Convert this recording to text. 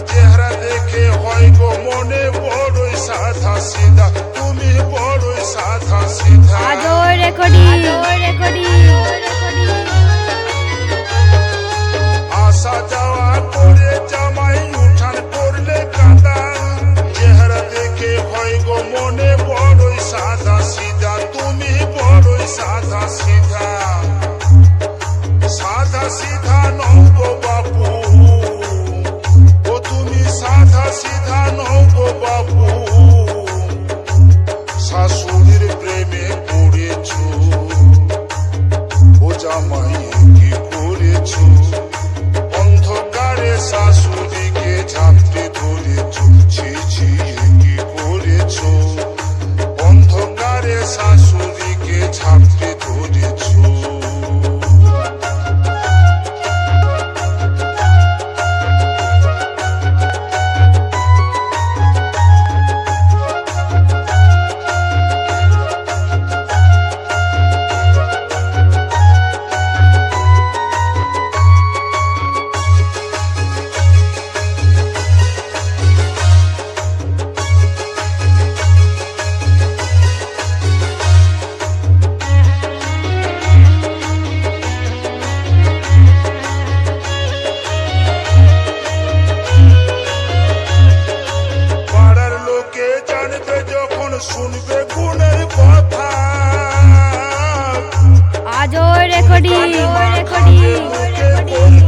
চেহারা দেখে হয় গো মনে বড়ই সাধা সিধা। তুমি বড়ই সাধা সিধা। আদর রেকর্ডিং। রেকর্ডিং। Recording recording